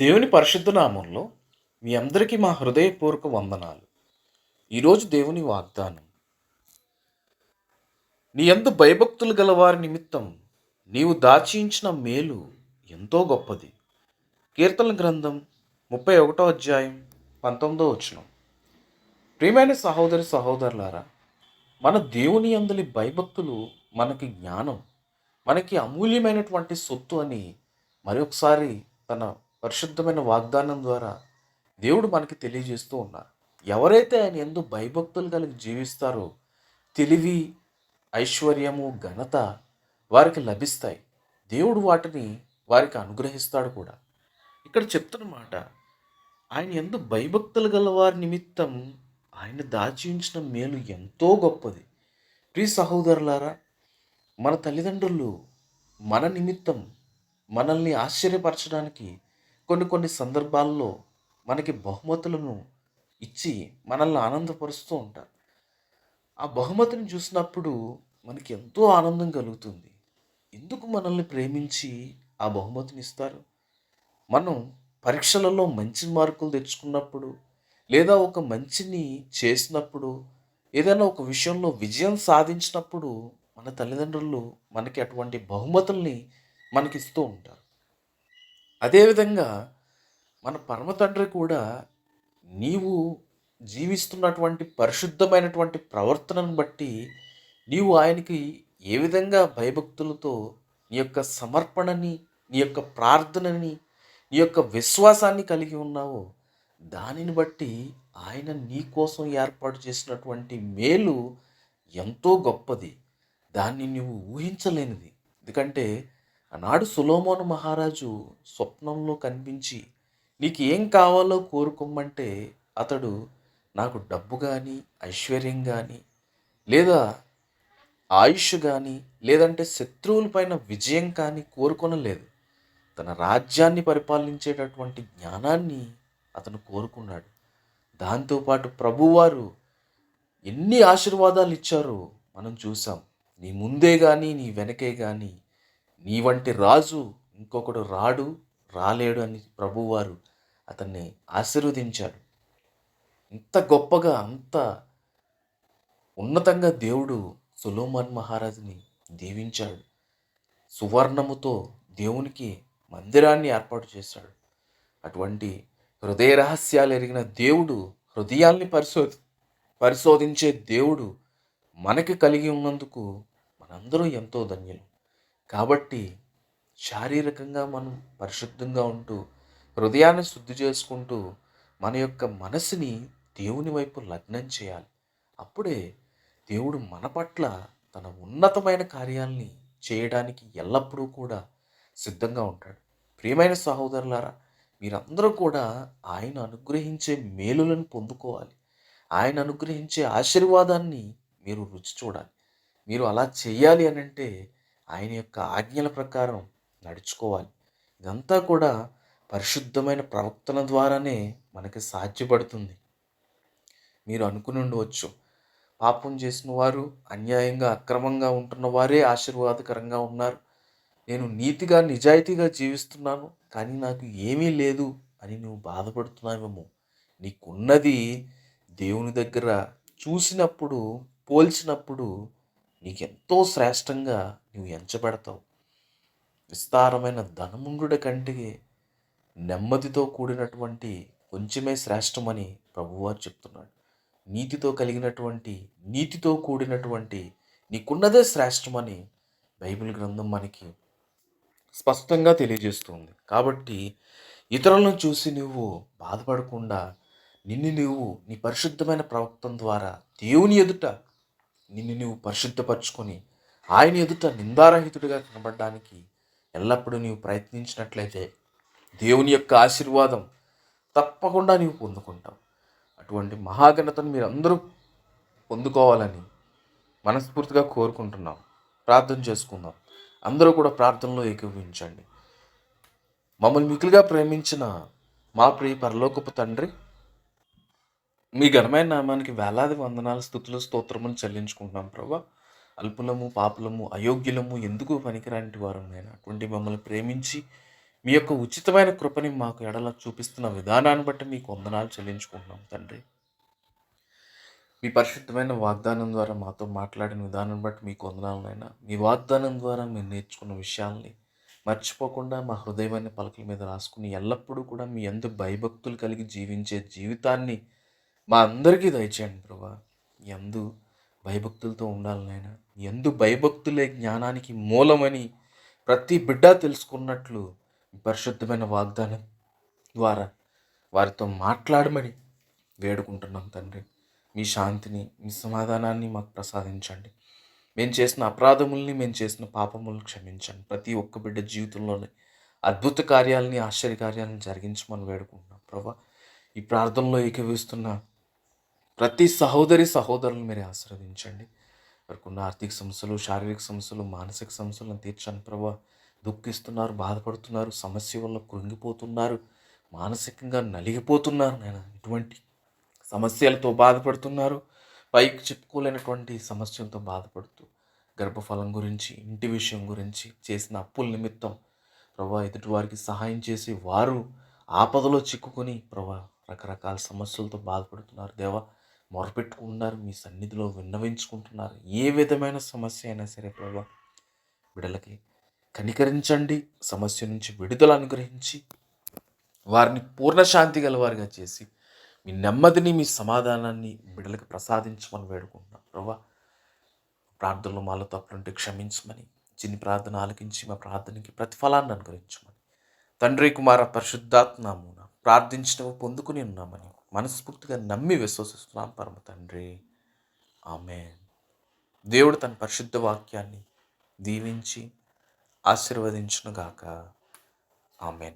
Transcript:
దేవుని పరిశుద్ధ నామంలో మీ అందరికీ మా హృదయపూర్వక వందనాలు. ఈరోజు దేవుని వాగ్దానం. నీ ఎందు భయభక్తులు గల వారి నిమిత్తం నీవు దాచించిన మేలు ఎంతో గొప్పది. కీర్తన గ్రంథం ముప్పై ఒకటో అధ్యాయం పంతొమ్మిదో వచనం. ప్రియమైన సహోదరి సహోదరులారా మన దేవుని అందులి భయభక్తులు మనకి జ్ఞానం మనకి అమూల్యమైనటువంటి సొత్తు అని మరొకసారి తన పరిశుద్ధమైన వాగ్దానం ద్వారా దేవుడు మనకి తెలియజేస్తూ ఉన్నారు. ఎవరైతే ఆయన ఎందు భయభక్తులు కలిగి జీవిస్తారో తెలివి ఐశ్వర్యము ఘనత వారికి లభిస్తాయి. దేవుడు వాటిని వారికి అనుగ్రహిస్తాడు కూడా. ఇక్కడ చెప్తున్న మాట ఆయన ఎందు భయభక్తులు గల వారి నిమిత్తం ఆయన దాచి ఉంచిన మేలు ఎంతో గొప్పది. ప్రియ సహోదరులారా మన తల్లిదండ్రులు మన నిమిత్తం మనల్ని ఆశ్చర్యపరచడానికి కొన్ని కొన్ని సందర్భాల్లో మనకి బహుమతులను ఇచ్చి మనల్ని ఆనందపరుస్తూ ఉంటారు. ఆ బహుమతిని చూసినప్పుడు మనకి ఎంతో ఆనందం కలుగుతుంది. ఎందుకు మనల్ని ప్రేమించి ఆ బహుమతిని ఇస్తారు? మనం పరీక్షలలో మంచి మార్కులు తెచ్చుకున్నప్పుడు లేదా ఒక మంచిని చేసినప్పుడు ఏదైనా ఒక విషయంలో విజయం సాధించినప్పుడు మన తల్లిదండ్రులు మనకి అటువంటి బహుమతుల్ని మనకి ఇస్తూ ఉంటారు. అదేవిధంగా మన పరమతండ్రి కూడా నీవు జీవిస్తున్నటువంటి పరిశుద్ధమైనటువంటి ప్రవర్తనను బట్టి నీవు ఆయనకి ఏ విధంగా భయభక్తులతో నీ యొక్క సమర్పణని నీ యొక్క ప్రార్థనని నీ యొక్క విశ్వాసాన్ని కలిగి ఉన్నావో దానిని బట్టి ఆయన నీ కోసం ఏర్పాటు చేసినటువంటి మేలు ఎంతో గొప్పది. దాన్ని నువ్వు ఊహించలేనిది. ఎందుకంటే ఆనాడు సులోమోను మహారాజు స్వప్నంలో కనిపించి నీకు ఏం కావాలో కోరుకోమంటే అతడు నాకు డబ్బు కానీ ఐశ్వర్యం కానీ లేదా ఆయుష్ కానీ లేదంటే శత్రువులపైన విజయం కానీ కోరుకొనలేదు. తన రాజ్యాన్ని పరిపాలించేటటువంటి జ్ఞానాన్ని అతను కోరుకున్నాడు. దాంతోపాటు ప్రభువారు ఎన్ని ఆశీర్వాదాలు ఇచ్చారో మనం చూసాం నీ ముందే కానీ నీ వెనకే కానీ నీ వంటి రాజు ఇంకొకడు రాడు రాలేడు అని ప్రభువారు అతన్ని ఆశీర్వదించాడు ఇంత గొప్పగా అంత ఉన్నతంగా దేవుడు సులోమన్ మహారాజుని దీవించాడు. సువర్ణముతో దేవునికి మందిరాన్ని ఏర్పాటు చేశాడు. అటువంటి హృదయ రహస్యాలు ఎరిగిన దేవుడు హృదయాల్ని పరిశోధి పరిశోధించే దేవుడు మనకి కలిగి ఉన్నందుకు మనందరూ ఎంతో ధన్యులు. కాబట్టి శారీరకంగా మనం పరిశుద్ధంగా ఉంటూ హృదయాన్ని శుద్ధి చేసుకుంటూ మన యొక్క మనసుని దేవుని వైపు లగ్నం చేయాలి. అప్పుడే దేవుడు మన పట్ల తన ఉన్నతమైన కార్యాల్ని చేయడానికి ఎల్లప్పుడూ కూడా సిద్ధంగా ఉంటాడు. ప్రియమైన సహోదరులారా మీరందరూ కూడా ఆయన అనుగ్రహించే మేలులను పొందుకోవాలి. ఆయన అనుగ్రహించే ఆశీర్వాదాన్ని మీరు రుచి చూడాలి. మీరు అలా చేయాలి అని అంటే ఆయన యొక్క ఆజ్ఞల ప్రకారం నడుచుకోవాలి. ఇదంతా కూడా పరిశుద్ధమైన ప్రవక్తల ద్వారానే మనకి సాధ్యపడుతుంది. మీరు అనుకుని ఉండవచ్చు పాపం చేసిన వారు అన్యాయంగా అక్రమంగా ఉంటున్న వారే ఆశీర్వాదకరంగా ఉన్నారు. నేను నీతిగా నిజాయితీగా జీవిస్తున్నాను కానీ నాకు ఏమీ లేదు అని నువ్వు బాధపడుతున్నావేమో. నీకున్నది దేవుని దగ్గర చూసినప్పుడు పోల్చినప్పుడు నీకెంతో శ్రేష్టంగా నువ్వు ఎంచబడతావు. విస్తారమైన ధనముండుడ కంటే నెమ్మదితో కూడినటువంటి కొంచెమే శ్రేష్టమని ప్రభువారు చెప్తున్నాడు. నీతితో కలిగినటువంటి నీతితో కూడినటువంటి నీకున్నదే శ్రేష్టమని బైబిల్ గ్రంథం మనకి స్పష్టంగా తెలియజేస్తుంది. కాబట్టి ఇతరులను చూసి నువ్వు బాధపడకుండా నిన్ను నువ్వు నీ పరిశుద్ధమైన ప్రవక్తం ద్వారా దేవుని ఎదుట నిన్ను నువ్వు పరిశుద్ధపరచుకొని ఆయన ఎదుట నిందారహితుడిగా కనబడడానికి ఎల్లప్పుడూ నీవు ప్రయత్నించినట్లయితే దేవుని యొక్క ఆశీర్వాదం తప్పకుండా నీవు పొందుకుంటావు. అటువంటి మహాఘనతను మీరు అందరూ పొందుకోవాలని మనస్ఫూర్తిగా కోరుకుంటున్నాం. ప్రార్థన చేసుకుందాం. అందరూ కూడా ప్రార్థనలో ఏకీభవించండి. మమ్మల్ని మిగులుగా ప్రేమించిన మా ప్రియ పరలోకపు తండ్రి మీ ఘనమైన నామానికి వేలాది వందనాలు స్థుతులు స్తోత్రములు చెల్లించుకుంటున్నాం ప్రభా. అల్పులము పాపులము అయోగ్యులము ఎందుకు పనికిరాంటి వారు నేను అటువంటి మమ్మల్ని ప్రేమించి మీ యొక్క ఉచితమైన కృపని మాకు ఎడల చూపిస్తున్న విధానాన్ని బట్టి మీకు వందనాలు చెల్లించుకుంటున్నాం తండ్రి. మీ పరిశుద్ధమైన వాగ్దానం ద్వారా మాతో మాట్లాడిన విధానం బట్టి మీకు వందనాలనైనా మీ వాగ్దానం ద్వారా మేము నేర్చుకున్న విషయాల్ని మర్చిపోకుండా మా హృదయమైన పలకల మీద రాసుకుని ఎల్లప్పుడూ కూడా మీ ఎందు భయభక్తులు కలిగి జీవించే జీవితాన్ని మా అందరికీ దయచేయండి ప్రభా. ఎందు భయభక్తులతో ఉండాలనైనా మీ ఎందు భయభక్తులే జ్ఞానానికి మూలమని ప్రతి బిడ్డ తెలుసుకున్నట్లు పరిశుద్ధమైన వాగ్దానం ద్వారా వారితో మాట్లాడమని వేడుకుంటున్నాం తండ్రి. మీ శాంతిని మీ సమాధానాన్ని మాకు ప్రసాదించండి. మేము చేసిన అపరాధముల్ని మేము చేసిన పాపములను క్షమించండి. ప్రతి ఒక్క బిడ్డ జీవితంలోనే అద్భుత కార్యాలని ఆశ్చర్య కార్యాలను జరిగించమని వేడుకుంటున్నాం ప్రభా. ఈ ప్రార్థనలో ఏకవిస్తున్న ప్రతి సహోదరి సహోదరులను మీరు ఆశీర్వదించండి. వారికి ఆర్థిక సమస్యలు శారీరక సమస్యలు మానసిక సమస్యలను తీర్చండి ప్రభా. దుఃఖిస్తున్నారు బాధపడుతున్నారు సమస్య వల్ల కృంగిపోతున్నారు మానసికంగా నలిగిపోతున్నారు నేను ఇటువంటి సమస్యలతో బాధపడుతున్నారు పైకి చెప్పుకోలేనటువంటి సమస్యలతో బాధపడుతూ గర్భఫలం గురించి ఇంటి విషయం గురించి చేసిన అప్పుల నిమిత్తం ప్రభా ఎదుటివారికి సహాయం చేసి వారు ఆపదలో చిక్కుకొని ప్రభా రకరకాల సమస్యలతో బాధపడుతున్నారు. దేవా మొరపెట్టుకుంటున్నారు మీ సన్నిధిలో విన్నవించుకుంటున్నారు. ఏ విధమైన సమస్య అయినా సరే ప్రభా బిడలకి కనికరించండి సమస్య నుంచి విడుదల అనుగ్రహించి వారిని పూర్ణ శాంతి గలవారిగా చేసి మీ నెమ్మదిని మీ సమాధానాన్ని బిడ్డలకు ప్రసాదించమని వేడుకుంటున్నాం. ప్రభా ప్రార్థనలు మాలో తప్పులుంటే క్షమించమని చిన్ని ప్రార్థన ఆలకించి మా ప్రార్థనకి ప్రతిఫలాన్ని అనుగ్రహించమని. తండ్రి కుమార పరిశుద్ధాత్మమున ప్రార్థించినవి పొందుకుని ఉన్నామని మనస్ఫూర్తిగా నమ్మి విశ్వసిస్తున్నాం పరమ తండ్రి. ఆమె దేవుడు తన పరిశుద్ధ వాక్యాన్ని దీవించి ఆశీర్వదించునుగాక. ఆమెన్.